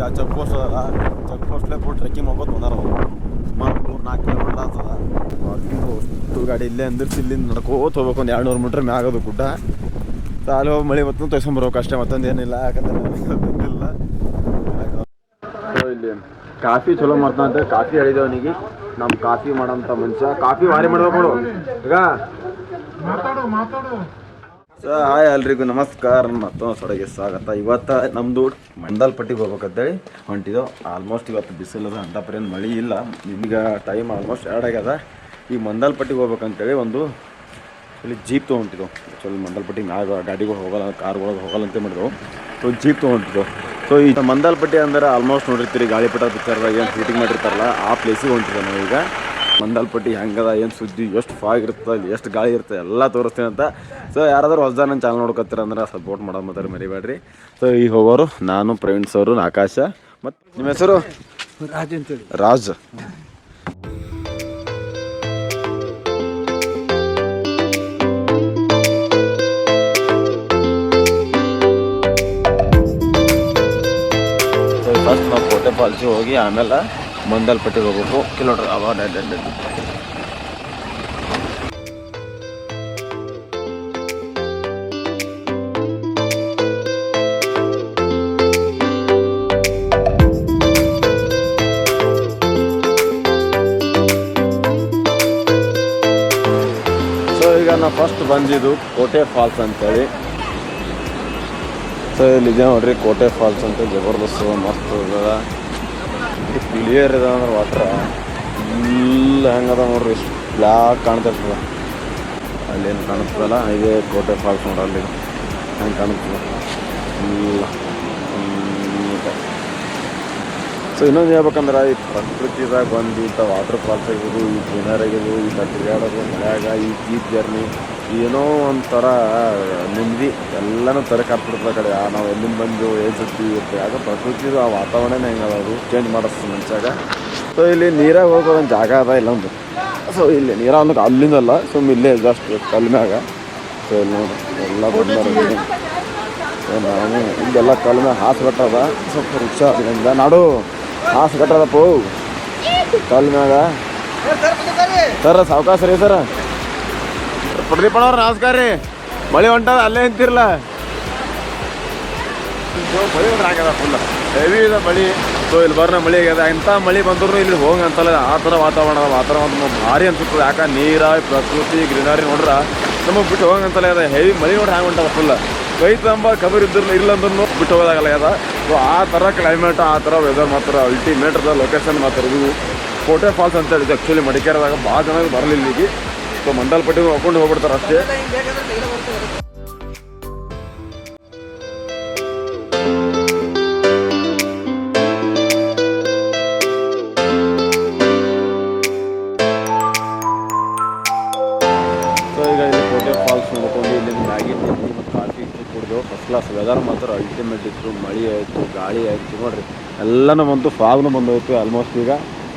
ಈಗ check post ಅದ. Check ಪೋಸ್ಟ್ಲೆ ಫುಲ್ ಟ್ರೆಕ್ಕಿಂಗ್ ಹೋಗೋದು ಬಂದಾರ ಸುಮಾರು ಮೂರು ನಾಲ್ಕು ಕಿಲೋಮೀಟರ್ ಆಗ್ತದ ಅಷ್ಟು ಗಾಡಿ ಇಲ್ಲೇ ಅಂದಿರ್ಸಿ ಇಲ್ಲಿಂದ ನಡ್ಕೋತ ಹೋಗ್ಬೇಕು. ಒಂದು ಎರಡು ನೂರು ಮೀಟ್ರ್ ಮ್ಯಾಗದು ಗುಡ್ಡ. ಅಲ್ಲಿ ಹೋಗಿ ಮಳೆ ಬರ್ತಂದು ತೊಗೊಂಬರ್ಬೇಕು ಅಷ್ಟೇ. ಮತ್ತೊಂದು ಏನಿಲ್ಲ. ಯಾಕಂದ್ರೆ ನನಗೆ ಗೊತ್ತಿಲ್ಲ. ಇಲ್ಲಿ ಕಾಫಿ ಚಲೋ ಮಾಡ್ತಾನಂತೆ ಕಾಫಿ ಹೇಳಿದೆ ಅವನಿಗೆ. ನಮ್ಮ ಕಾಫಿ ಮಾಡೋಂಥ ಮನುಷ್ಯ. ಕಾಫಿ ಭಾರಿ ಮಾಡ್ಬೇಕು ನೋಡು. ಈಗ ಮಾತಾಡು ಮಾತಾಡು. ಸೊ ಹಾಯ್ ಎಲ್ರಿಗೂ ನಮಸ್ಕಾರ. ಮತ್ತೊಂದು ಸೊಡಗೆ ಸ್ವಾಗತ. ಇವತ್ತು ನಮ್ಮದು ಮಂಡಲ್ಪಟ್ಟಿಗೆ ಹೋಗ್ಬೇಕಂತೇಳಿ ಹೊಂಟಿದ್ದೆವು ಆಲ್ಮೋಸ್ಟ್ ಇವತ್ತು ಬಿಸಿಲದ ಅಂತ ಪರ್ಯಂತ ಮಳೆ ಇಲ್ಲ. ನಿಮ್ಗೆ ಟೈಮ್ ಆಲ್ಮೋಸ್ಟ್ ಎರಡು ಆಗ್ಯದ. ಈ ಮಂಡಲ್ಪಟ್ಟಿಗೆ ಹೋಗ್ಬೇಕಂತೇಳಿ ಒಂದು ಇಲ್ಲಿ ಜೀಪ್ ತೊಗೊಂಡಿದ್ದೆವು ಮಂಡಲ್ ಪಟ್ಟಿ ಗಾಡಿಗಳು ಹೋಗಲ್ಲ ಕಾರ್ಗಳಿಗೆ ಹೋಗಲ್ಲ ಅಂತ ಮಾಡಿದೆವು. ಸೊ ಜೀಪ್ ತೊಗೊಂಡಿದ್ದೆವು ಸೊ ಈ ಮಂದಲ್ಪಟ್ಟಿ ಅಂದ್ರೆ ಆಲ್ಮೋಸ್ಟ್ ನೋಡಿರ್ತೀರಿ, ಗಾಳಿಪಟ ಪಿಕ್ಚರ್ದಾಗ ಏನು ಶೂಟಿಂಗ್ ಮಾಡಿರ್ತಾರಲ್ಲ, ಆ ಪ್ಲೇಸಿಗೆ ಹೊಂಟಿದ್ದೆ ನಾವು ಈಗ ಮಂದಲ್ಪಟ್ಟಿ ಹೆಂಗದ ಏನು ಸುದ್ದಿ ಎಷ್ಟು ಫಾಗ್ ಇರ್ತದೆ ಅಲ್ಲಿ ಎಷ್ಟು ಗಾಳಿ ಇರ್ತದೆ ಎಲ್ಲ ತೋರಿಸ್ತೀನಿ ಅಂತ. ಸೊ ಯಾರಾದರೂ ಹೊಸ ನನ್ನ ಚಾನಲ್ ನೋಡ್ಕೊತೀರ ಅಂದ್ರೆ ಸಪೋರ್ಟ್ ಮಾಡೋದು ಮಾತ್ರ ಮರಿಬೇಡ್ರಿ ಸೊ ಈಗ ಹೋಗೋರು ನಾನು ಪ್ರವೀಣ್ ಸರು ಆಕಾಶ ಮತ್ತು ನಿಮ್ಮ ಹೆಸರು? ರಾಜ್ ಅಂತೇಳಿ. ರಾಜ್. ಫಸ್ಟ್ ನಾವು ಕೋಟೆ ಫಾಲ್ಸಿಗೆ ಹೋಗಿ ಆಮೇಲೆ ಮಂದಲ್ಪಟ್ಟಿಗೆ ಹೋಗ್ಬೇಕು. ಕಿಲೋಮೀಟರ್ ಅವಾಗ ಫಸ್ಟ್ ಬಂದಿದ್ದು ಕೋಟೆ ಫಾಲ್ಸ್ ಅಂತೇಳಿ. ಸೊ ಇಲ್ಲಿದೆ ನೋಡ್ರಿ ಕೋಟೆ ಫಾಲ್ಸ್ ಅಂತ ಜಬರ್ದಸ್ತ್ ಮಸ್ತ್ ಕ್ಲಿಯರ್ ಇದೆ ಅಂದ್ರೆ ವಾಟ್ರ ಎಲ್ಲ ಹೆಂಗದ ನೋಡ್ರಿ ಎಷ್ಟು ಬ್ಲ್ಯಾಕ್ ಅಲ್ಲಿ ಏನು ಕಾಣಿಸ್ತದಲ್ಲ ಇದೇ ಕೋಟೆ ಫಾಲ್ಸ್ ನೋಡ್ರಿ ಅಲ್ಲಿ ಹೆಂಗೆ ಕಾಣಿಸ್ತದೆ ಎಲ್ಲ ಸೊ ಇನ್ನೊಂದು ಹೇಳ್ಬೇಕಂದ್ರೆ, ಈ ಪ್ರಕೃತಿದಾಗ ಬಂದು ಇಂಥ ವಾಟರ್ ಫಾಲ್ಸ್ ಆಗಿರ್ಬೋದು, ಈ ಗ್ರೀನರ್ ಆಗಿರ್ಬೋದು ಈ ತಿರುಗಾಡೋದು ಮನ್ಯಾಗ ಈ ಜೀಪ್ ಜರ್ನಿ ಏನೋ ಒಂಥರ ನೆಮ್ಮದಿ, ಎಲ್ಲನೂ ತರಕ್ಕೆ ಆಗ್ಬಿಡ್ತದೆ ಕಡೆ. ನಾವು ಎಲ್ಲಿಂದ ಬಂದು ಏನು ಸುತ್ತಿ ಇರುತ್ತೆ. ಆಗ ಪ್ರಕೃತಿದು ಆ ವಾತಾವರಣನೇ ಹೆಂಗೆ ಅದು? ಚೇಂಜ್ ಮಾಡಿಸ್ತದೆ ಮನುಷ್ಯಾಗ. ಸೊ ಇಲ್ಲಿ ನೀರಾಗ ಹೋಗೋ ಒಂದು ಜಾಗ ಅದ ಇಲ್ಲೊಂದು ಸೊ ಇಲ್ಲಿ ನೀರ ಅನ್ನೋಕೆ ಅಲ್ಲಿಂದಲ್ಲ ಸುಮ್ಮ ಇಲ್ಲೇ ಜಸ್ಟ್ ಕಲ್ಮ್ಯಾಗ. ಸೊ ಇಲ್ಲಿ ನೋಡಿ, ಎಲ್ಲ ಬಂದಾರ ಸೊ ನಾನು ಇಲ್ಲೆಲ್ಲ ಕಲ್ಮ್ಯಾಗ ಹಾಸು ಕಟ್ಟದ ಸ್ವಲ್ಪ ರಿಕ್ಷಾ ಅದರಿಂದ ನಾಡು, ಹಾಸು ಕಟ್ಟದಪ್ಪ ಕಲ್ಮ್ಯಾಗ. ಕಲ್ ಮ್ಯಾಗ ಸರ್ ಸಾವಕಾಶ ರೀ ಸರ್. ಪ್ರದೀಪಣ್ಣವ್ರ ನಮಸ್ಕಾರ ರೀ. ಮಳೆ ಹೊಂಟದ, ಅಲ್ಲೇ ನಿಂತಿರಲ್ಲ ಮಳಿ ಆಗ್ಯದ ಫುಲ್ ಹೆವಿ ಇದೆ ಮಳಿ. ಸೊ ಇಲ್ಲಿ ಬರ್ನ ಮಳಿ ಆಗ್ಯದ. ಇಂಥ ಮಳಿ ಬಂದ್ರು ಇಲ್ಲಿ ಹೋಗಿ ಅಂತಲ್ಲ ಆ ಥರ ವಾತಾವರಣ ವಾತಾವರಣ ನಮ್ಗೆ ಭಾರಿ ಅನ್ಸುತ್ತೆ. ಯಾಕೆ? ನೀರ ಪ್ರಕೃತಿ, ಗ್ರೀನರಿ ನೋಡ್ರ ನಮಗೆ ಬಿಟ್ಟು ಹೋಗ ಅಂತಲ್ಲ ಅದ ಹೆವಿ ಮಳಿ ನೋಡ್ರಿ ಹ್ಯಾಂಗೆ ಹೊಂಟದ ಫುಲ್ ಕೈ ತಂಬ ಕಬರ್ ಇದ್ರು ಇಲ್ಲ ಅಂದ್ರೂ ಬಿಟ್ಟು ಹೋಗೋದಾಗಲ್ಲ ಅದ ಸೊ ಆ ಥರ ಕ್ಲೈಮೇಟ್ ಆ ಥರ ವೆದರ್ ಮಾತ್ರ ಅಲ್ಟಿಮೇಟ್ ಅದ. ಲೊಕೇಶನ್ ಮಾತ್ರ ಇದು. ಕೋಟೆ ಫಾಲ್ಸ್ ಅಂತ ಹೇಳಿದ್ದು ಆ್ಯಕ್ಚುಲಿ ಮಡಿಕೇರದಾಗ ಭಾಳ ಜನ ಬರಲಿಲ್ಲ ಇಲ್ಲಿಗೆ ಸೊ ಮಂಡಲ್ಪಟ್ಟಿಗೆ ಹಾಕೊಂಡು ಹೋಗ್ಬಿಡ್ತಾರೆ ಅಷ್ಟೇ. ಸೊ ಈಗ ಫಾಲ್ಸ್ ಇಲ್ಲಿ ಮ್ಯಾಗಿ ಫಸ್ಟ್ ಕ್ಲಾಸ್ ವೆದರ್ ಮಾತ್ರ ಅಲ್ಟಿಮೇಟ್ ಇತ್ತು, ಮಳೆ ಆಯಿತು, ಗಾಳಿ ಆಯಿತು, ನೋಡ್ರಿ, ಎಲ್ಲನೂ ಬಂತು ಫಾಗ್ನು ಬಂದೋಯ್ತು ಆಲ್ಮೋಸ್ಟ್ ಈಗ.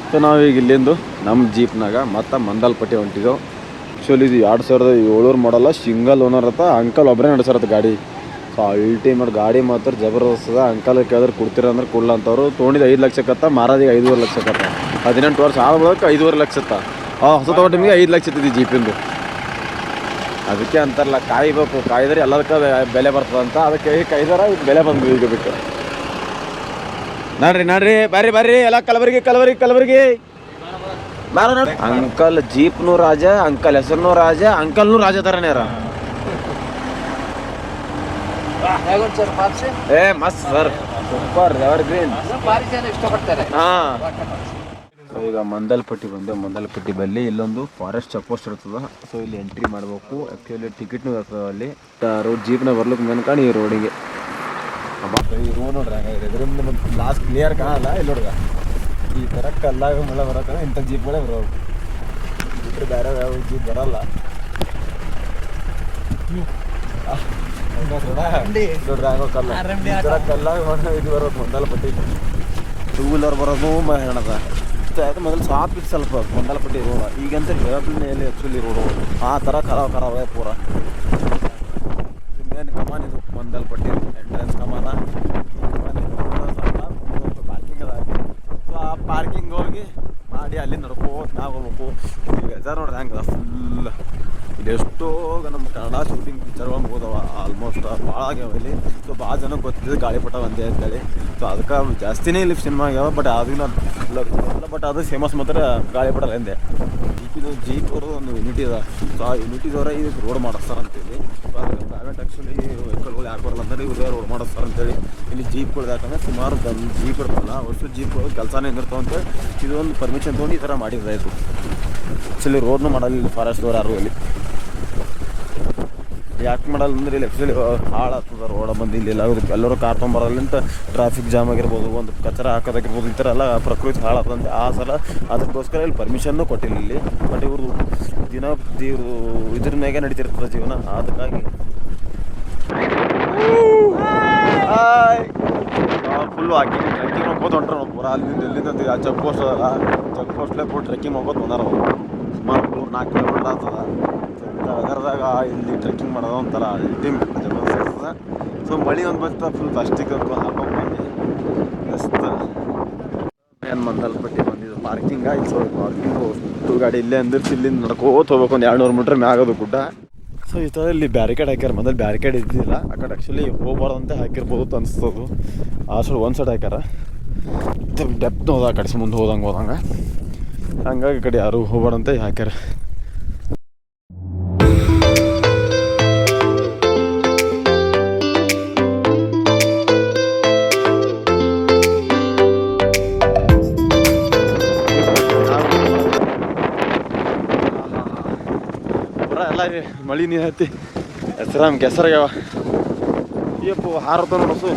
ಸೊ ನಾವು ಈಗ ಇಲ್ಲಿಂದು ನಮ್ಮ ಜೀಪ್ನಾಗ ಮತ್ತು ಮಂದಲ್ಪಟ್ಟಿ ಹೊಂಟಿದ್ದೆವು ಆ್ಯಕ್ಚುಲಿ ಇದು ಎರಡು ಸಾವಿರದ ಏಳೂರು ಮಾಡಲ್ಲ ಸಿಂಗಲ್ ಓನರ್ ಅತ್ತ ಅಂಕಲ್ ಒಬ್ಬರೇ ನಡೆಸಿರತ್ತೆ ಗಾಡಿ. ಸೊ ಅಲ್ಟಿಮೇಟ್ ಗಾಡಿ ಮಾತ್ರ ಜಬರ್ದಸ್ತ್ ಅದ ಅಂಕಲ್ ಕೇಳಿದ್ರೆ ಕೊಡ್ತೀರ ಅಂದ್ರೆ ಕೊಡ್ಲ ಅಂತವ್ರು. ತೊಗೊಂಡಿದ್ದು ಐದು ಲಕ್ಷಕ್ಕತ್ತ ಮಾರಾದಿಗೆ ಐದೂವರೆ ಲಕ್ಷಕ್ಕತ್ತ ಹದಿನೆಂಟು ವರ್ಷ ಆದ ಬಳಿಕ ಐದೂವರೆ ಲಕ್ಷತ್ತ ಆ, ಹೊಸ ತೊಗೊಂಡು ನಿಮಗೆ ಐದು ಲಕ್ಷ ಇತ್ತು ಜೀಪಿಂದು ಅದಕ್ಕೆ ಅಂತಾರಲ್ಲ, ಕಾಯ್ಬೇಕು, ಕಾಯ್ದರೆ ಎಲ್ಲದಕ್ಕೆ ಬೆಲೆ ಬರ್ತದಂತ ಅದಕ್ಕೆ ಕಾಯ್ದಾರ ಈಗ ಬೆಲೆ ಬಂದು ಈಗ ಬಿಟ್ಟು. ನೋಡ್ರಿ ನೋಡ್ರಿ, ಬರ್ರಿ ಬರ್ರಿ. ಎಲ್ಲ ಕಲಬರಿಗೆ ಕಲಬರಿಗೆ ಕಲಬರಿಗೆ. ಅಂಕಲ್ ಜೀಪ್ನು ರಾಜ ಅಂಕಲ್ ಹೆಸರ್ನು ರಾಜ ಅಂಕಲ್ನು ರಾಜ ತರನೇ ಏ ಮಸ್ತ್ ಸರ್. ಸೂಪರ್ ಎವರ್ ಗ್ರೀನ್ ಹಾ. ಸೊ ಈಗ ಮಂದಲ್ಪಟ್ಟಿ ಬಂದೆ ಮಂದಲ್ಪಟ್ಟಿ ಬಲ್ಲಿ ಇಲ್ಲೊಂದು ಫಾರೆಸ್ಟ್ ಚೆಕ್ ಪೋಸ್ಟ್ ಇರ್ತದ. ಸೊ ಇಲ್ಲಿ ಎಂಟ್ರಿ ಮಾಡಬೇಕು. ಆ್ಯಕ್ಚುಲಿ ಟಿಕೆಟ್ನು ಇರ್ತದೆ ಅಲ್ಲಿ. ರೋಡ್ ಜೀಪ್ನ ಬರ್ಲಿಕ್ಕೆ ಮೇನ್ಕಾಣಿ ಈ ರೋಡಿಗೆ ಈ ರೋಡ್ ನೋಡ್ರಿ ಇದರಿಂದ ಲಾಸ್ಟ್ ಕ್ಲಿಯರ್ ಕಾಣಲ್ಲ? ಇಲ್ಲಿ ನೋಡ್ರಿ ಈ ಥರ ಕಲ್ಲಾಗ ಮಳೆ ಬರೋಕೆ ಇಂಥ ಜೀಪ್ಗಳೇ ಬರೋವು. ಬಿಟ್ಟರೆ ಬೇರೆ ಯಾವ ಜೀಪ್ ಬರಲ್ಲ. ಆ, ಹಂಗಾದ್ರೆ ನೋಡ್ರಿ ಹಂಗೋ ಕಲ್ಲ. ಈ ಥರ ಕಲ್ಲಾಗ ಇದು ಬರೋದು ಮಂದಲ್ಪಟ್ಟಿ ಟೂ ವೀಲರ್ ಬರೋದು ಹೇಳದ ಅದು ಮೊದಲು ಸಾತ್ ಬಿತ್ತು ಸ್ವಲ್ಪ ಮಂಡಲಪಟ್ಟಿ ರೋಡ ಈಗಂತ ಡೆವಲಪ್ಮೆಂಟ್ ಎಲ್ಲಿ ಆ್ಯಕ್ಚುಲಿ ರೋಡು ಆ ಥರ ಖರಾಬ್ ಖರಾಬ್ ಪೂರ. ಮೇನ್ ಕಮಾನ್ ಇದು ಮಂದಲ್ಪಟ್ಟಿ ಎಂಟ್ರೆನ್ಸ್ ಕಮಾನ. ಇಲ್ಲಿಂದ ನೋಡ್ಕೋತ ನಾವು ಹೋಗ್ಬೇಕು ಈಗ ವೆದರ್ ನೋಡ್ರಿ ಹಂಗದ ಫುಲ್ ಎಷ್ಟೋ ನಮ್ಮ ಕನ್ನಡ ಶೂಟಿಂಗ್ ಪಿಕ್ಚರ್ ಒಂದು ಹೋದವ ಆಲ್ಮೋಸ್ಟ್ ಭಾಳ ಆಗ್ಯಾವ ಇಲ್ಲಿ. ಸೊ ಭಾಳ ಜನ ಗೊತ್ತಿದ್ದು ಗಾಳಿಪಟ ಒಂದೇ ಅಂತೇಳಿ. ಸೊ ಅದಕ್ಕೆ ಜಾಸ್ತಿನೇ ಇಲ್ಲಿ ಸಿನಿಮಾ ಆಗ್ಯಾವ ಬಟ್ ಅದನ್ನ ಬಟ್ ಅದು ಫೇಮಸ್ ಮಾತ್ರ ಗಾಳಿಪಟ ಎಂದೇ. ಜೀಪ್ ಅವ್ರದ್ದು ಒಂದು ಯೂನಿಟ್ ಅದ ಸೊ ಆ ಯೂನಿಟಿದವರ ಇದಕ್ಕೆ ರೋಡ್ ಮಾಡಿಸ್ತಾರ ಅಂತೇಳಿ. ಪ್ರೈವೇಟ್ ಆ್ಯಕ್ಚುಲಿ ವೆಹಿಕಲ್ಗಳು ಯಾಕೆ ಬರಲ್ಲ ಅಂದರೆ ಇವ್ರಿಗೆ ರೋಡ್ ಮಾಡಿಸ್ತಾರ ಅಂತೇಳಿ. ಇಲ್ಲಿ ಜೀಪ್ಗಳು ಯಾಕಂದ್ರೆ ಸುಮಾರು ಬಂದು ಜೀಪ್ ಇರ್ತಲ್ಲ ಅಷ್ಟು ಜೀಪ್ಗಳು ಕೆಲಸನೇ ಏನಿರ್ತಾವ ಅಂತೇಳಿ ಇದೊಂದು ಪರ್ಮಿಷನ್ ತೊಗೊಂಡು ಈ ಥರ ಮಾಡಿದ್ರೆ ಆಯಿತು ಆ್ಯಕ್ಚುಲಿ ರೋಡ್ನು ಮಾಡಲ್ಲ ಇಲ್ಲಿ ಫಾರೆಸ್ಟ್ದವ್ರು ಯಾರು ಇಲ್ಲಿ. ಯಾಕೆ ಮಾಡಲ್ಲ ಅಂದ್ರೆ ಇಲ್ಲಿ ಆ್ಯಕ್ಚುಲಿ ಹಾಳಾಗ್ತದ ರೋಡ ಬಂದು ಇಲ್ಲಿ ಎಲ್ಲ ಎಲ್ಲರೂ ಕಾರ್ ತೊಗೊಂಬರಲ್ಲಿಂತ ಟ್ರಾಫಿಕ್ ಜಾಮ್ ಆಗಿರ್ಬೋದು, ಒಂದು ಕಚರ ಹಾಕೋದಾಗಿರ್ಬೋದು, ಈ ಥರ ಎಲ್ಲ ಪ್ರಕೃತಿ ಹಾಳಾಗ್ತಂತೆ ಆ ಸಲ ಅದಕ್ಕೋಸ್ಕರ ಇಲ್ಲಿ ಪರ್ಮಿಷನ್ನು ಕೊಟ್ಟಿಲ್ಲ ಇಲ್ಲಿ. ಬಟ್ ಇವರು ದಿನ, ಇವರು ಇದ್ರ ಮ್ಯಾಗೆ ನಡೀತಿರ್ತದೆ ಜೀವನ. ಅದಕ್ಕಾಗಿ. ಫುಲ್ಲು ಹಾಕಿ ಟ್ರೆಕ್ಕಿಂಗ್ ಹೋಗ್ಬೋದು ಹೊಂಟ್ರೆ ನಾವು. ಪೂರ ಅಲ್ಲಿಂದ ಇಲ್ಲಿಂದ ಆ ಚೆಕ್ ಪೋಸ್ಟ್ ಅದಲ್ಲ ಚೆಕ್ ಪೋಸ್ಟ್ಲೆ ಫುಲ್ ಟ್ರೆಕ್ಕಿಂಗ್ ಹೋಗೋದು ಬಂದಾರ ಸುಮಾರು ಮೂರು ನಾಲ್ಕು ಕಿಲೋಮೀಟ್ರ್ ಆಗ್ತದ. ವೆದರ್ದಾಗ ಇಲ್ಲಿ ಟ್ರೆಕ್ಕಿಂಗ್ ಮಾಡೋದು ಒಂಥರ ಟೀಮ್ ಜಬರ್ದಸ್ತ್ ಇರ್ತದೆ ಸೊ ಮಳೆ ಒಂದು ಬರ್ತಾ ಫುಲ್ ಪ್ಲಾಸ್ಟಿಕ್ ಹಾಕೊಂಡು ಬಂದು ಮಸ್ತ್ ಏನು ಮಂದಲ್ಪಟ್ಟಿ ಬಂದಿದ್ದು. ಪಾರ್ಕಿಂಗ ಇಲ್ಲಿ ಸೊ ಪಾರ್ಕಿಂಗ್ ಟೂ ಗಾಡಿ ಇಲ್ಲೇ ಅಂದ್ರೆ ಇಲ್ಲಿಂದ ನಡ್ಕೋತ ಹೋಗ್ಬೇಕು. ಒಂದು ಎರಡು ನೂರು ಮೀಟ್ರ್ ಮ್ಯಾಗದು ಗುಡ್ಡ. ಸೊ ಈ ಥರ ಇಲ್ಲಿ ಬ್ಯಾರಿಕೇಡ್ ಹಾಕ್ಯಾರ. ಮೊದಲು ಬ್ಯಾರಿಕೇಡ್ ಇದ್ದಿಲ್ಲ. ಆ ಕಡೆ ಆ್ಯಕ್ಚುಲಿ ಹೋಗ್ಬಾರ್ದಂತೆ ಹಾಕಿರ್ಬೋದು ಅನಿಸ್ತದು. ಆ ಸೈಡ್ ಒಂದು ಸೈಡ್ ಹಾಕ್ಯಾರ. ಡೆಪ್ತ್ ಹೋದ ಆ ಕಡೆ. ಮುಂದೆ ಹೋದಂಗೆ ಹೋದಂಗೆ. ಹಂಗಾಗಿ ಈ ಕಡೆ ಯಾರು ಹೋಗ್ಬಾರ್ದಂತೆ ಹಾಕ್ಯಾರ. ಮಳಿ ನೀರು ಹತ್ತಿ. ಹೆಸರಾಮ್ ಕೆಸರಾಗ್ಯಾವ. ಏಪು ಹಾರತ ನೋಡಸು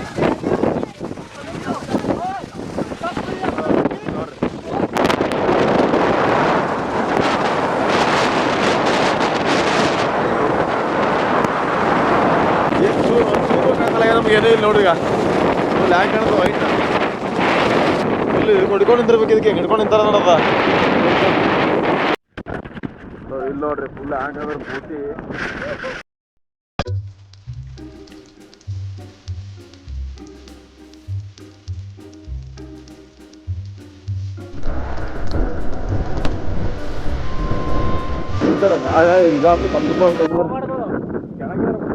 ನಮ್ಗೆ ಇಲ್ಲ ನೋಡ್ರಿ ಈಗ. ಫುಲ್ ಹ್ಯಾಂಗ್ ಕಾಣೋದು? ವೈಟ್ ಇಲ್ಲಿ ಹೊಡ್ಕೊಂಡು ನಿಂತಿರ್ಬೇಕು ಇದಕ್ಕೆ. ಹಿಡ್ಕೊಂಡು ನಿಂತಾರ ನೋಡದ ಇಲ್ಲಿ ನೋಡ್ರಿ ಫುಲ್ ಹ್ಯಾಂಗ್ ಪೂರ್ತಿ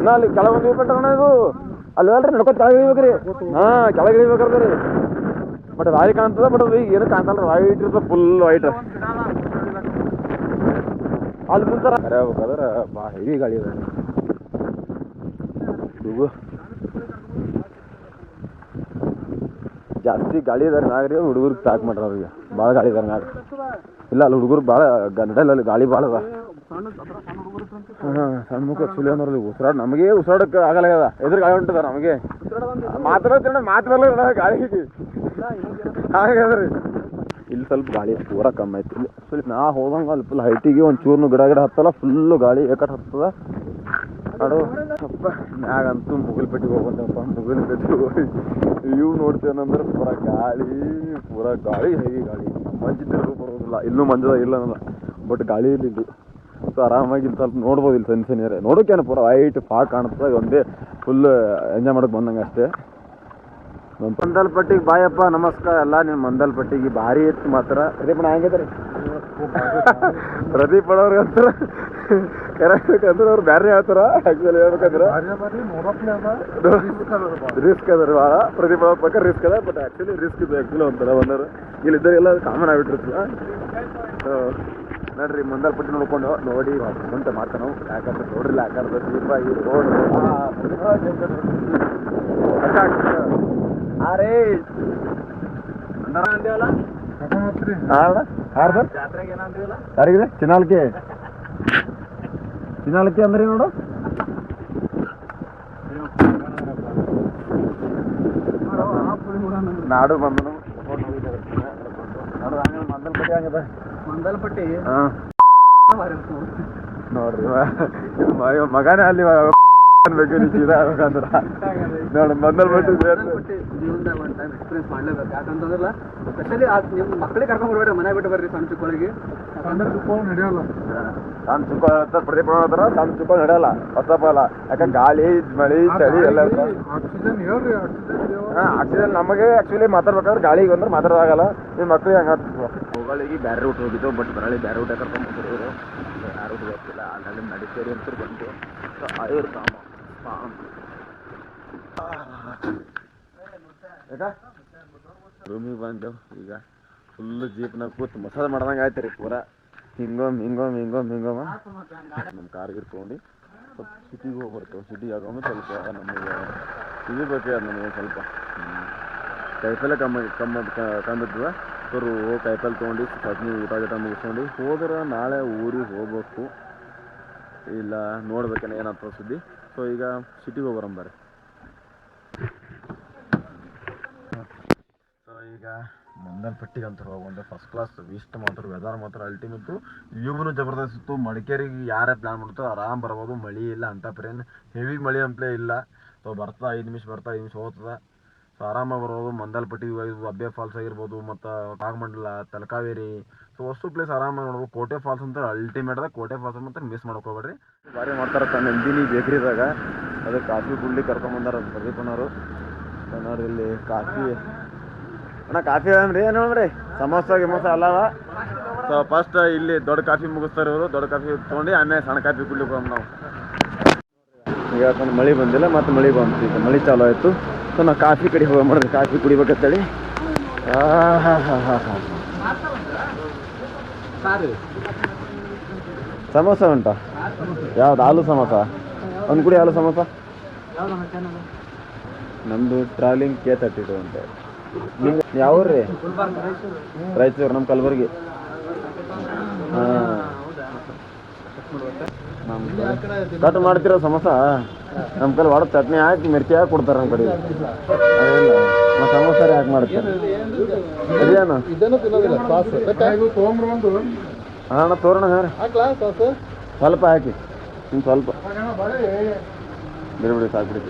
ನಾ ಅಲ್ಲಿ ಕೆಳಗೆ ಒಂದು ಬಿಟ್ಟ ಇದು? ಅಲ್ಲಿ ಅಲ್ರಿ ನಡ್ಕೊತ ಕೆಳಗೆ ಇಳಿಬೇಕ್ರಿ ಹಾ, ಕೆಳಗೆ ಇಳಿಬೇಕ್ರಿ ಬಟ್ ರಾಯಿ ಕಾಣ್ತದ, ಬಟ್ ಅದು ಏನು ಕಾಣ್ತಲ್ಲ ರಾಯಿ ಇಟ್ಟಿರ್ತದ ಫುಲ್ ವೈಟ್ ಅಲ್ಲಿ ಕರೆ ಹೋಗ್ಬೇಕಾದ್ರೆ ಬಾ, ಹೆವಿ ಗಾಳಿ ಇದೆ. ಜಾಸ್ತಿ ಗಾಳಿ ಇದಾರೆ ನಾಗ್ರಿ, ಹುಡುಗರು ಪ್ಯಾಕ್ ಮಾಡ್ರಿ ಅವ್ರಿಗೆ. ಭಾಳ ಗಾಳಿ ಇದಾರೆ ನಾಗ್ರಿ. ಇಲ್ಲ, ಅಲ್ಲಿ ಹುಡುಗರು ಭಾಳ ಅಲ್ಲಿ ಗಾಳಿ ಭಾಳ ಅದ. ಸಣ್ಣ ಮುಖ ಚುಲಿ ಅಂದ್ರೆ ಉಸಿರಾಡ, ನಮಗೆ ಉಸಿರಾಡಕ್ಕೆ ಆಗಲ್ಲ ಎದುರು ಗಾಳಿ ಹೊಂಟದ ನಮಗೆ. ಮಾತ್ರ ಮಾತಾಡಲ್ಲ ಗಾಳಿ. ಹಾಗಾದ್ರಿ. ಸ್ವಲ್ಪ ಗಾಳಿ ಪೂರ ಕಮ್ಮಿ ಐತಿ ಇಲ್ಲಿ ಸ್ವಲ್ಪ ನಾ ಹೋದಂಗೆ ಅಲ್ಲಿ ಫುಲ್ ಹೈಟಿಗೆ ಒಂದು ಚೂರ್ನು ಗಿಡ ಗಿಡ ಹತ್ತಲ್ಲ ಫುಲ್ಲು ಗಾಳಿ ಏಕಟ್ ಹತ್ತದ. ಅದು ಸ್ವಲ್ಪ ಮ್ಯಾಗಂತೂ ಮುಗಿಲ್ಪಟ್ಟಿಗೆ ಹೋಗ್ಬಂತಪ್ಪ ಮುಗಿಲ್ಪಟ್ಟಿ ಹೋಗಿ. ಇವು ನೋಡ್ತೇನಂದ್ರೆ ಪೂರ ಗಾಳಿ ಪೂರ ಗಾಳಿ ಹೈ ಗಾಳಿ. ಮಂಜಿದ್ರೂ ಬರೋದಿಲ್ಲ ಇನ್ನೂ ಮಂಜದ ಇಲ್ಲ ಅನ್ನಲ್ಲ. ಬಟ್ ಗಾಳಿ ಇಲ್ಲಿ ಇದು ಸೊ ಆರಾಮಾಗಿ ಇಲ್ಲಿ ಸ್ವಲ್ಪ ನೋಡ್ಬೋದು ಇಲ್ಲಿ ಸಣ್ಣ ಸಣ್ಣ ಪೂರ ವೈಟ್ ಫಾಗ್ ಕಾಣುತ್ತೆ, ಒಂದೇ ಫುಲ್ ಎಂಜಾಯ್ ಮಾಡಕ್ಕೆ ಬಂದಂಗೆ ಅಷ್ಟೇ. ಮಂದಲ್ಪಟ್ಟಿಗೆ ಬಾಯಪ್ಪ ನಮಸ್ಕಾರ. ಎಲ್ಲ ನಿಮ್ಮ ಮಂದಲ್ಪಟ್ಟಿಗೆ ಭಾರಿ ಇತ್ತು ಮಾತ್ರ. ಪ್ರದೀಪಣ ಹೆಂಗಿದ್ರಿ ಪ್ರದೀಪ್ ಅವ್ರಿಗೆ ಅಂತಾರ ಅಂದ್ರೆ ಅವ್ರು ಬೇರೆ ಹೇಳ್ತಾರ ಆಕ್ಚುಲಿ ಹೇಳ್ಬೇಕಂದ್ರೆ. ರಿಸ್ಕ್ ಅದ ರೀ ಭಾಳ. ಪ್ರದೀಪ್ ಅವ್ರ ಪಕ್ಕ ರಿಸ್ಕ್ ಅದ ಬಟ್ ಆಕ್ಚುಲಿ ರಿಸ್ಕ್ ಇದೆ ಆಕ್ಚುಲಿ ಒಂಥರ ಬಂದರು ಇಲ್ಲಿದ್ದರೆಲ್ಲ ಕಾಮನ್ ಆಗ್ಬಿಟ್ಟಿರ್ತದ. ಸೊ ನೋಡ್ರಿ ಮಂದಲ್ಪಟ್ಟಿ ನೋಡ್ಕೊಂಡು ನೋಡಿ ಅಂತ ಮಾಡ್ತಾನೆ ನಾವು. ಯಾಕಂದ್ರೆ ನೋಡ್ರಿಲ್ಲ ಯಾಕಂದ್ರೆ ದೀಪ ಈ ರೋಡ್ ಅರೇ ಯಾರಿಗಿದೆ ಚಿನಾಲ್ಕೆ ಚಿನಾಲ್ಕೆ ಅಂದ್ರೆ ನೋಡು ನಾಡು ಬಂದನು ನೋಡು ಹಂಗೆ ಮಂದಲ್ಪಟ್ಟಿ ಹಂಗದ ಮಂದಲ್ಪಟ್ಟಿ ಹಾಂ ನೋಡ್ರಿ ಇದು ಮ- ಮಗನೇ ಅಲ್ಲಿ ಅನ್ಬೇಕು ನೋಡಿ ಜೀವನದಾಗ ಒಂದು ಟೈಮ್ ಎಕ್ಸ್ಪೀರಿಯನ್ಸ್ ಮಾಡ್ಲೇಬೇಕು. ಯಾಕಂತಂದ್ರಲ್ಲ ಸ್ಪೆಷಲಿ ನಿಮ್ಮ ಮಕ್ಕಳಿಗೆ ಕರ್ಕೊಂಡ್ ಬರ್ಬೇಡ ಮನೆ ಬಿಟ್ಟು ಬರ್ರಿ ಸಣ್ಣ ಚಿಕ್ಕಳಿಗೆ. ಸಣ್ಣ ಚಿಕ್ಕಳು ನಡೆಯಲ್ಲ ಸಣ್ಣ ಚುಕ್ಕ ನಡೆಯಲ್ಲ ಹೊಸಪಲ್ಲ ಯಾಕಂದ್ರೆ ಗಾಳಿ ಮಳಿ ಚಳಿ ಎಲ್ಲ ಇರ್ತಾವ ಆಕ್ಸಿಜನ್ ಹೇಳ್ರಿ ಆಕ್ಸಿಜನ್ ಹಾ ಆಕ್ಸಿಜನ್ ನಮಗೆ ಆಕ್ಚುಲಿ ಮಾತಾಡ್ಬೇಕಾದ್ರೆ ಗಾಳಿಗೆ ಬಂದ್ರೆ ಮಾತಾಡೋದಾಗಲ್ಲ. ನಿಮ್ಮ ಮಕ್ಳಿಗೆ ಹಂಗ ಹೋಗಳಿಗೆ ಬ್ಯಾರೆ ರೂಟ್ ಹೋಗಿದ್ದು ಬಟ್ ಬರಳಿ ಬ್ಯಾರೆ ರೂಟ್ ಕರ್ಕೊಂಡು ಯಾರು ಗೊತ್ತಿಲ್ಲ ಅಲ್ಲಿ ನಡೀತೇರಿ ಅಂತ ಬಂದು. ಆಯುರ್ಧಾಮ ರೂಮಿಗೆ ಬಂದೆವು. ಈಗ ಫುಲ್ ಜೀಪ್ನಾಗ ಕೂತು ಮಸಾಜ್ ಮಾಡ್ದಂಗೆ ಆಯ್ತು ರೀ ಪೂರ. ಹಿಂಗೊಮ್ ಹಿಂಗೊಮ್ ಹಿಂಗೊಮ್ ಹಿಂಗೊಮ್ಮ ನಮ್ಮ ಕಾರ್ ಗಿರ್ ತೊಗೊಂಡು ಸ್ವಲ್ಪ ಸಿಟಿಗೆ ಹೋಗಿ ಬರ್ತೇವೆ ಸಿಟಿಗೆ ಸ್ವಲ್ಪ ನಮಗೆ ಇದು ಅದು ನಮಗೆ ಸ್ವಲ್ಪ. ಕೈಪಲ್ಲೆ ಕಮ್ಮ ಕಮ್ಮ ಕಂದಿದ್ವ ಸರು ಕೈಪಲ್ಲೆ ತೊಗೊಂಡು ಚಟ್ನಿ ಊಟ ಗೀಟ ಮುಗಿಸ್ಕೊಂಡು ಹೋದ್ರೆ ನಾಳೆ ಊರಿಗೆ ಹೋಗ್ಬೇಕು. ಇಲ್ಲ ನೋಡ್ಬೇಕೇನೆ ಏನಪ್ಪ ಸುದ್ದಿ. ಸೊ ಈಗ ಸಿಟಿಗೆ ಹೋಗೋರಂ ಬರ್ರಿ ಸೊ ಈಗ ಮಂದನ್ ಪಟ್ಟಿಗೆ ಅಂತ ಹೋಗೋದು ಫಸ್ಟ್ ಕ್ಲಾಸ್ ಇಷ್ಟು ಮಾತ್ರ ವೆದರ್ ಮಾತ್ರ ಅಲ್ಟಿಮೇಟು ವ್ಯೂನು ಜಬರ್ದಸ್ತ್ ಇತ್ತು. ಮಡಿಕೇರಿಗೆ ಯಾರೇ ಪ್ಲ್ಯಾನ್ ಮಾಡ್ತಾರೋ ಆರಾಮ್ ಬರ್ಬೋದು. ಮಳಿ ಇಲ್ಲ ಅಂತ ಪ್ರೇನ್ ಹೆವಿ ಮಳಿ ಅಂತಲೇ ಇಲ್ಲ. ಸೊ ಬರ್ತಾ ಐದು ನಿಮಿಷ, ಬರ್ತಾ ಐದು ನಿಮಿಷ ಹೋಗ್ತದ. ಸೊ ಆರಾಮಾಗಿ ಬರ್ಬೋದು. ಮಂದಲ್ಪಟ್ಟಿ ಅಬ್ಬೆ ಫಾಲ್ಸ್ ಆಗಿರ್ಬೋದು, ಮತ್ತು ಕಾಗಮಂಡಲ ತಲಕಾವೇರಿ ಸೊ ಅಷ್ಟು ಪ್ಲೇಸ್ ಆರಾಮಾಗಿ ನೋಡ್ಬೋದು. ಕೋಟೆ ಫಾಲ್ಸ್ ಅಂತ ಅಲ್ಟಿಮೇಟ್ ಅದ. ಕೋಟೆ ಫಾಲ್ಸ್ ಅಂತ ಮಿಸ್ ಮಾಡ್ಕೋಬೇಡ್ರಿ. ಭಾರಿ ಮಾಡ್ತಾರ ನಂದಿನಿ ಬೇಕ್ರಿದಾಗ ಅದು ಕಾಫಿ ಕುಡ್ಲಿ ಕರ್ಕೊಂಬಂದಾರ ಪ್ರದೀಪನವರು ಅನ್ನೋರು ಇಲ್ಲಿ ಕಾಫಿ. ಅಣ್ಣ ಕಾಫಿ ಅದೇನ್ರಿ ಏನು ಹೇಳ್ರಿ ಸಮೋಸ ಗಿಮೋಸ ಅಲ್ಲವ ಸೊ ಫಸ್ಟ್ ಇಲ್ಲಿ ದೊಡ್ಡ ಕಾಫಿ ಮುಗಿಸ್ತಾರೆ ಇವರು. ದೊಡ್ಡ ಕಾಫಿ ತೊಗೊಂಡು ಆಮೇಲೆ ಸಣ್ಣ ಕಾಫಿ ಕುಡ್ಲಿಕ್ಕೆ ಹೋಗಿ ನಾವು ಈಗ ಯಾಕಂದ್ರೆ ಮಳೆ ಬಂದಿಲ್ಲ ಮತ್ತು ಮಳೆ ಬಂತು. ಈಗ ಮಳೆ ಚಾಲು ಆಯಿತು. ಸೊ ನಾವು ಕಾಫಿ ಕಡೆ ಹೋಗಿ ಮಾಡಿದ್ರೆ ಕಾಫಿ ಕುಡಿಬೇಕಂತೇಳಿ. ಹಾಂ ಹಾ ಹಾ ಹಾ ಹಾ. ಸಾರು. ಸಮೋಸ ಉಂಟಾ? ಯಾವ್ದು ಆಲೂ ಸಮೋಸ? ಒಂದು ಕುಡಿ ಆಲೂ ಸಮೋಸ. ನಮ್ಮ ನಮ್ಮದು ಟ್ರಾವೆಲಿಂಗ್ ಕೆ ತರ್ಟಿ ಟು ಅಂತ. ನಿಮ್ಗೆ ಯಾವ ರೀ? ರಾಯಚೂರು ನಮ್ಮ ಕಲಬುರಗಿ. ಹಾಂ. ಕಟ್ ಮಾಡ್ತಿರೋ ಸಮೋಸ ನಮ್ಮ ಕಡೆ ಒಡ ಚಟ್ನಿ ಹಾಕಿ ಮಿರ್ಚಿ ಹಾಕಿ ಕೊಡ್ತಾರೆ ನಮ್ಮ ಕಡೆ. ಸಮೋಸ ಯಾಕೆ ಮಾಡ್ತಾರೆ ಅಣ್ಣ ತೋರಣ ಹಾಂ ಹಾಕ್ಲಾ ಸಾಸ್? ಸ್ವಲ್ಪ ಹಾಕಿ. ಇನ್ನು ಸ್ವಲ್ಪ. ಬಿಡಿ ಬಿಡಿ ಸಾಕು ಬಿಡಿ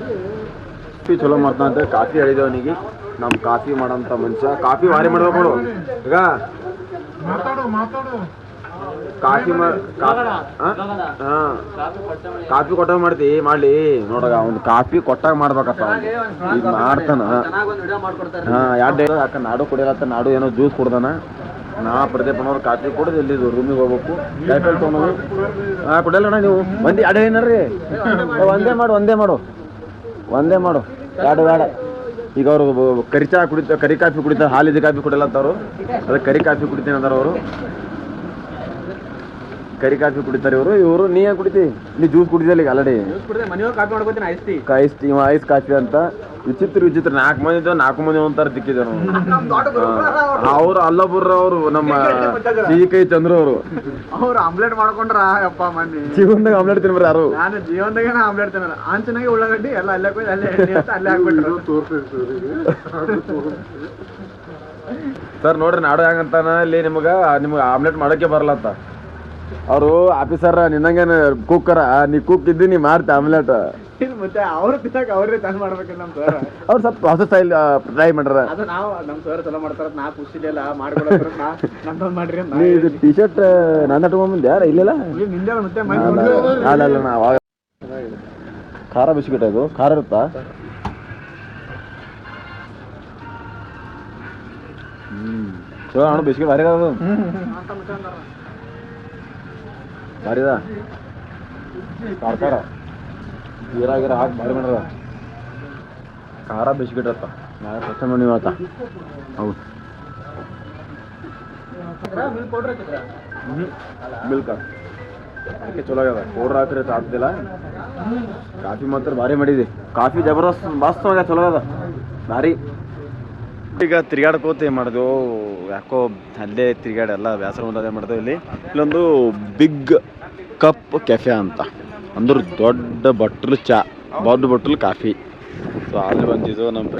ಕಾಫಿ ಚಲೋ ಮಾಡ್ತಾನಂತೆ ಕಾಫಿ ಹೇಳಿದೆ ಅವನಿಗೆ. ನಮ್ಮ ಕಾಫಿ ಮಾಡೋಂಥ ಮನುಷ್ಯ. ಕಾಫಿ ಭಾರಿ ಮಾಡ್ಬೇಕು ನೋಡು. ಈಗ? ಕಾಫಿ ಮಾ ಹಾಂ. ಕಾಫಿ ಕೊಟ್ಟಾಗ ಮಾಡ್ತಿ. ಮಾಡ್ಲಿ. ನೋಡಗ ಅವ್ನು ಕಾಫಿ ಕೊಟ್ಟಾಗ ಮಾಡ್ಬೇಕಪ್ಪ. ಈಗ ಮಾಡ್ತಾನ. ಹಾಂ ಎರಡು ಯಾಕೆ ನಾಡು ಕುಡಿಯಲತ್ತ ನಾಡು ಏನೋ ಜ್ಯೂಸ್ ಕುಡ್ದಾನ. ನಾ ಪ್ರದೇಪನವ್ರು ಖಾತ್ರಿ ಕೊಡೋದು ಇಲ್ಲಿ ರೂಮಿಗೆ ಹೋಗ್ಬೇಕು. ಟೈಟಲ್ ತೊಗೊಂಡು ಹಾಂ ಅಣ್ಣ ನೀವು? ಮಂದಿ ಅಡ ಏನಾರ್ರಿ? ಒಂದೇ ಮಾಡು ಒಂದೇ ಮಾಡು. ಒಂದೇ ಮಾಡು. ಎರಡು ಬೇಡ. ಈಗ ಅವರು ಕರಿ ಚಾ ಕುಡಿತ, ಕರಿ ಕಾಫಿ ಕುಡಿತಾರೆ ಹಾಲಿದ ಕಾಫಿ ಕುಡಿಯಲ್ಲತ್ತವ್ರು ಅದಕ್ಕೆ ಕರಿ ಕಾಫಿ ಕುಡಿತೀನಿ ಅಂದ್ರೆ ಅವರು. ಕರಿ ಕಾಫಿ ಕುಡಿತಾರೆ ಇವರು. ಇವರು ನೀ ಏನ್ ಕುಡಿತಿ? ನೀ ಜ್ಯೂಸ್ ಕುಡಿದಿಲ್ಲ ಈಗ ಆಲ್ರೆಡಿ ಮನೆಯವ್ರು ಕಾಫಿ ಮಾಡ್ಕೊತೀನಿ ಐಸ್ ಟೀ ಐಸ್ ಕಾಫಿ ಅಂತ. ವಿಚಿತ್ರ ವಿಚಿತ್ರ. ನಾಲ್ಕು ಮಂದಿ ಇದ್ದಾವೆ ನಾಲ್ಕು ಮಂದಿ ಒಂಥರ ದಿಕ್ಕಿದೆ ಅವ್ರು. ಅಲ್ಲೊಬ್ಬರು ಅವರು ನಮ್ಮ ಸಿ ಕೈ ಚಂದ್ರ ಅವರು. ಅವ್ರು ಆಮ್ಲೆಟ್ ಮಾಡ್ಕೊಂಡ್ರ ಯಪ್ಪ ಮನ್ನಿ. ಜೀವನದಾಗ ಆಮ್ಲೆಟ್ ತಿನ್ಬಾರ ಯಾರು? ನಾನು ಜೀವನದಾಗ ಆಮ್ಲೆಟ್ ತಿನ್ನಲ್ಲ. ಆಂಚನಾಗಿ ಉಳ್ಳಾಗಡ್ಡಿ ಎಲ್ಲ ಅಲ್ಲೇ ಕೊಯ್ದು ಅಲ್ಲೇ ಅಲ್ಲೇ ಹಾಕ್ಬಿಟ್ರು. ಸರ್ ನೋಡ್ರಿ ನಾಡು ಹೆಂಗಂತಾನ ಇಲ್ಲಿ ನಿಮ್ಗೆ ನಿಮ್ಗ ಆಮ್ಲೆಟ್ ಮಾಡೋಕೆ ಬರಲ್ಲ ಅಂತ. ಅವರು ಆಫೀಸರ್ ನಿನ್ನಂಗೇನು ಕುಕ್ಕರ? ನೀ ಕುಕ್ ಇದ್ದಿ ನೀ ಮಾಡ್ತಿ ಆಮ್ಲೆಟ್. ಮತ್ತೆ ಅವ್ರ ತಿನ್ನಕ ಅವ್ರೇ ತಂದು ಮಾಡ್ಬೇಕು ನಮ್ ಸರ್. ಅವ್ರು ಸ್ವಲ್ಪ ಹೊಸ ಸ್ಟೈಲ್ ಟ್ರೈ ಮಾಡ್ರ. ಅದು ನಾವು ನಮ್ಮ ಸರ್ ಚಲೋ ಮಾಡ್ತಾರ ನಾ ಖುಷಿಲಿಲ್ಲ ನಾ ನಮ್ದೊಂದು ಮಾಡ್ರಿ ನೀ ಇದು ಟಿ ಶರ್ಟ್ ನನ್ನ ತಗೊಂಬಂದು ಯಾರ ಇಲ್ಲಿಲ್ಲ? ನಿಂದೆ ಮತ್ತೆ ಮೈ ಅಲ್ಲ ಅಲ್ಲ ಅಲ್ಲ ನಾ ಅವಾಗ ಖಾರ ಬಿಸ್ಕಿಟ್ ಅದು. ಖಾರ ಇರುತ್ತಾ? ಹ್ಮ್. ಚಲೋ ಅಣ್ಣ ಬಿಸ್ಕಿಟ್ ಭಾರಿ ಅದ ಖಾರ ಖಾರ ಜೀರಾ ಗೀರ ಹಾಕಿ ಭಾರಿ ಮಾಡ್ರ ಖಾರ ಬಿಸ್ಕಿಟ್ ಅತ್ತ ನಾ ಕಷ್ಟ ಮಾಡಿ ಆತ. ಹೌದು. ಮಿಲ್ಕ್ ಅದಕ್ಕೆ ಚಲೋ ಆಗ್ಯದ? ಪೌಡ್ರ್ ಹಾಕಿದ್ರೆ ಆಗ್ತಿಲ್ಲ? ಕಾಫಿ ಮಾತ್ರ ಭಾರಿ ಮಾಡಿದೆ. ಕಾಫಿ ಜಬರ್ದಸ್ತ್ ಮಸ್ತ್ ಆಗ್ಯದ ಚಲೋ ಅದ ಭಾರಿ. ಈಗ ತಿರ್ಗಾಡ್ಕೋತ ಏನ್ ಮಾಡಿದ್ವು? ಯಾಕೋ ಅಲ್ಲೇ ತಿರ್ಗಾಡೆಲ್ಲ ಎಲ್ಲ ವ್ಯಾಸರ ಏನು ಮಾಡಿದೆವು ಇಲ್ಲಿ ಇಲ್ಲೊಂದು ಬಿಗ್ ಕಪ್ ಕೆಫೆ ಅಂತ. ಅಂದ್ರೆ ದೊಡ್ಡ ಬಟ್ಲು ಚಾ ದೊಡ್ಡ ಬಟ್ಲು ಕಾಫಿ. ಸೊ ಅಲ್ಲಿ ಬಂದಿದ್ದು ನಮ್ಮ